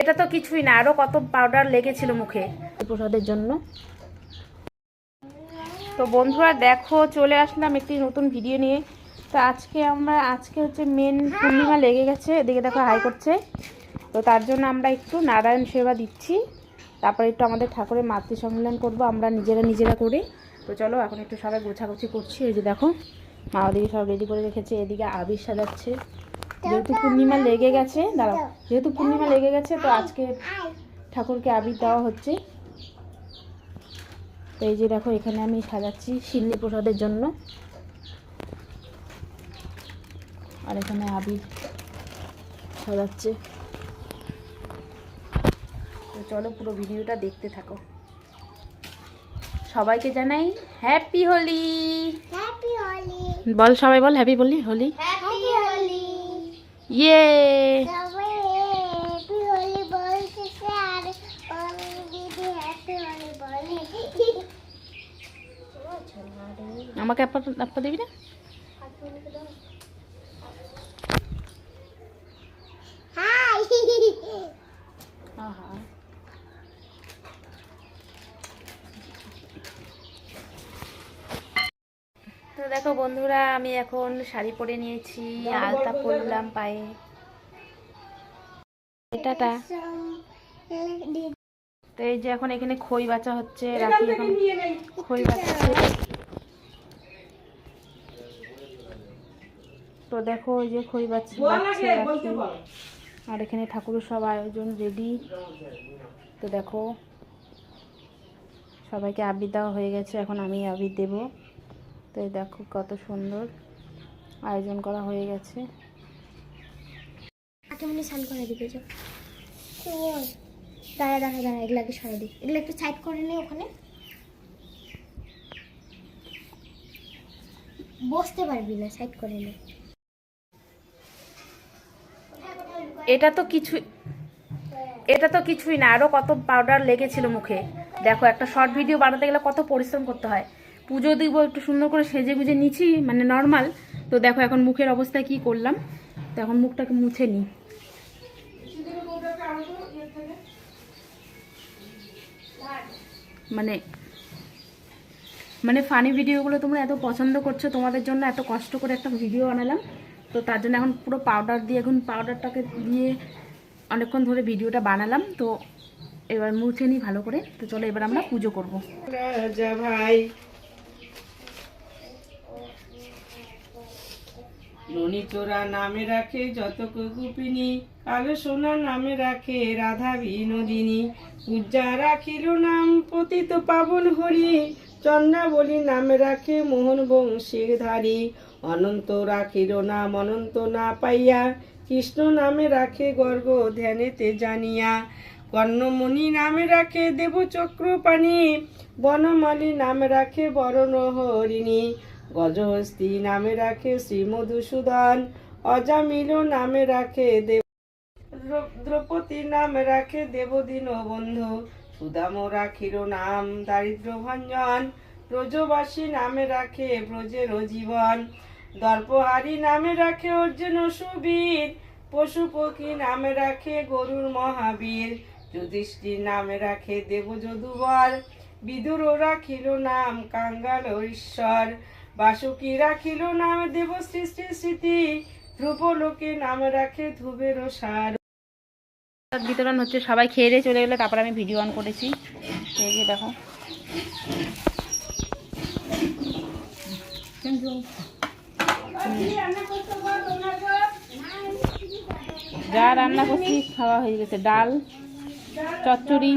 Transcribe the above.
এটা তো কিছুই না আরও কত পাউডার লেগেছিল মুখে। প্রসাদের জন্য। তো বন্ধুরা দেখো চলে আসলাম একটি নতুন ভিডিও নিয়ে। তো আজকে আমরা আজকে হচ্ছে মেন পূর্ণিমা লেগে গেছে এদিকে দেখো হাই করছে। তো তার জন্য আমরা একটু নারায়ণ সেবা দিচ্ছি। তারপরে একটু আমাদের ঠাকুরের মাতৃ সম্মেলন করব আমরা নিজেরা নিজেরা করে। তো চলো এখন একটু সবাই গোছাগুছি করছি। এই যে দেখো মা ওদিকে সব রেডি করে রেখেছে এদিকে আবির সাজাচ্ছে। যেহেতু পূর্ণিমা লেগে গেছে দাঁড়াও যেহেতু পূর্ণিমা লেগে গেছে তো আজকে ঠাকুরকে আবির দেওয়া হচ্ছে। তো এই যে দেখো এখানে আমি সাজাচ্ছি শিল্লি প্রসাদের জন্য। আর এখানে আবির সাজাচ্ছে। তো চলো পুরো ভিডিওটা দেখতে থাকো। সবাইকে জানাই হ্যাপি হোলি! হ্যাপি হোলি! বল সবাই বল হ্যাপি বলি হোলি? হ্যাপি হোলি ইয়ে সবাই হ্যাপি হোলি বলতেছে আর ওর দিদি হ্যাপি হোলি বলে আমাকে আপা আপা দিবি না? হাই আহা। তো দেখো বন্ধুরা আমি এখন শাড়ি পরে নিয়েছি আলতা পরলাম পায়ে। এটাটা। তো এই যে এখন এখানে খই বাঁচা হচ্ছে রাখি এখন খই বাঁচাচ্ছে তো দেখো ওই যে খই বাচ্চা আর এখানে ঠাকুরের সব আয়োজন রেডি তো দেখো সবাইকে আবির দেওয়া হয়ে গেছে এখন আমি আবির দেব। তো এই দেখো কত সুন্দর আয়োজন করা হয়ে গেছে। আটামনি স্নান করে দাঁড়া দাঁড়া দাঁড়া এগুলাকে সরাই দিই। এগুলো একটু সাইড করে নে ওখানে। বসতে পারবি না সাইড করে নে। এটা তো কিছু এটা তো কিছুই না। আরও কত পাউডার লেগেছিল মুখে। দেখো একটা শর্ট ভিডিও বানাতে গেলে কত পরিশ্রম করতে হয়। পুজো দিব একটু সুন্দর করে সেজে গুজে নিচ্ছি মানে নর্মাল তো দেখো এখন মুখের অবস্থা কি করলাম। তো এখন মুখটাকে মুছে নিই মানে মানে ফানি ভিডিওগুলো তোমরা এত পছন্দ করছ, তোমাদের জন্য এত কষ্ট করে একটা ভিডিও বানালাম। তো তার জন্য এখন পুরো পাউডার দিয়ে, এখন পাউডারটাকে দিয়ে অনেকক্ষণ ধরে ভিডিওটা বানালাম। তো এবার মুছে নিই ভালো করে। তো চলো এবার আমরা পুজো করব। ভাই ননি চোরা নামে রাখে যত কুপিনী কালো সোনা নামে রাখে রাধা বিনোদিনী পূজা রাখিল নাম পতিত পাবন হরি, চন্দ্রাবলী নামে রাখে মোহন বংশীর ধারী। অনন্ত রাখিল নাম অনন্ত না পাইয়া, কৃষ্ণ নামে রাখে গর্গ ধ্যানেতে জানিয়া। কর্ণমণি নামে রাখে দেব চক্রপাণি বনমালী নামে রাখে বরণ হরিণী। গজহস্তি নামে রাখে শ্রী মধুসূদন অজামিল নামে রাখে দেব দ্রৌ- দ্রৌপদী নামে রাখে দেবদীন বন্ধু সুদাম রাখির নাম দারিদ্র ভঞ্জন ব্রজবাসী নামে রাখে ব্রজের জীবন, দর্পহারি নামে রাখে অর্জুন সুবীর পশু পক্ষী নামে রাখে গরুর মহাবীর, যুধিষ্ঠির নামে রাখে দেব যদুবর বিদুর রাখিল নাম কাঙ্গাল ঈশ্বর বাসুকি রাখিল নাম দেব সৃষ্টি স্মৃতি, ধ্রুব লোকে নাম রাখে ধ্রুবের সার। বিতরণ হচ্ছে, সবাই খেয়ে চলে গেলে, তারপর আমি ভিডিও অন করেছি। এই যে দেখো। যা রান্না করছি, খাওয়া হয়ে গেছে, ডাল, চচ্চড়ি।